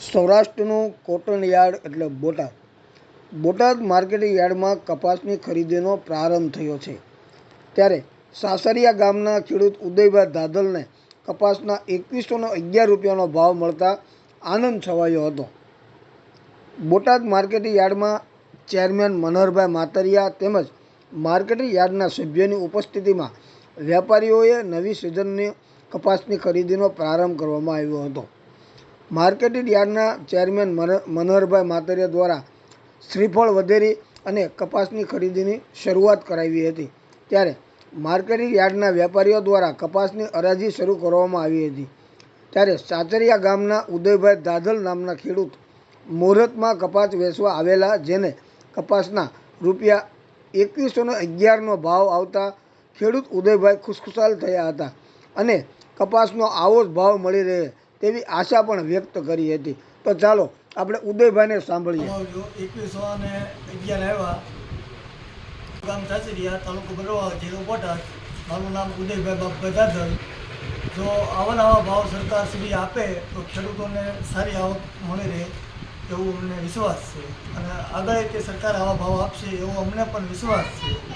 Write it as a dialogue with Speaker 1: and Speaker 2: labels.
Speaker 1: સૌરાષ્ટ્રનું cotton yard એટલે Botad. Botad marketing યાર્ડમાં કપાસની ખરીદીનો પ્રારંભ થયો છે. ત્યારે સાસરિયા ગામના ખેડૂત ઉદયભાઈ દાદલને કપાસના એકવીસોનો અગિયાર રૂપિયાનો ભાવ મળતા આનંદ છવાયો હતો. બોટાદ માર્કેટિંગ યાર્ડમાં ચેરમેન મનોહરભાઈ માતરિયા તેમજ માર્કેટિંગ યાર્ડના સભ્યોની ઉપસ્થિતિમાં વેપારીઓએ નવી સિઝનની કપાસની ખરીદીનો પ્રારંભ કરવામાં આવ્યો હતો. માર્કેટિંગ યાર્ડના ચેરમેન મન- મનહરભાઈ માતરિયા દ્વારા શ્રીફળ વધેરી અને કપાસની ખરીદીની શરૂઆત કરાવી હતી. ત્યારે માર્કેટિંગ યાર્ડના વેપારીઓ દ્વારા કપાસની હરાજી શરૂ કરવામાં આવી હતી. ત્યારે સાચરિયા ગામના ઉદયભાઈ દાદલ નામના ખેડૂત મુહૂર્તમાં કપાસ વેચવા આવેલા, જેને કપાસના રૂપિયા એકવીસો અગિયારનો ભાવ આવતા ખેડૂત ઉદયભાઈ ખુશખુશાલ થયા હતા અને કપાસનો આવો જ ભાવ મળી રહે તેવી આશા પણ વ્યક્ત કરી હતી. તો ચાલો, આપણે ઉદયભાઈને સાંભળીએ.
Speaker 2: એકવીસો અને અગિયાર આવ્યા. ગામ ચાચરિયા, તાલુકો બરોવા જિલ્લો બોટાદ. મારું નામ ઉદયભાઈ બાપ ગજાધર. જો આવા નવા ભાવ સરકાર શ્રી આપે, તો ખેડૂતોને સારી આવક મળી રહે એવો અમને વિશ્વાસ છે. અને આગળ તે સરકાર આવા ભાવ આપશે એવો અમને પણ વિશ્વાસ છે.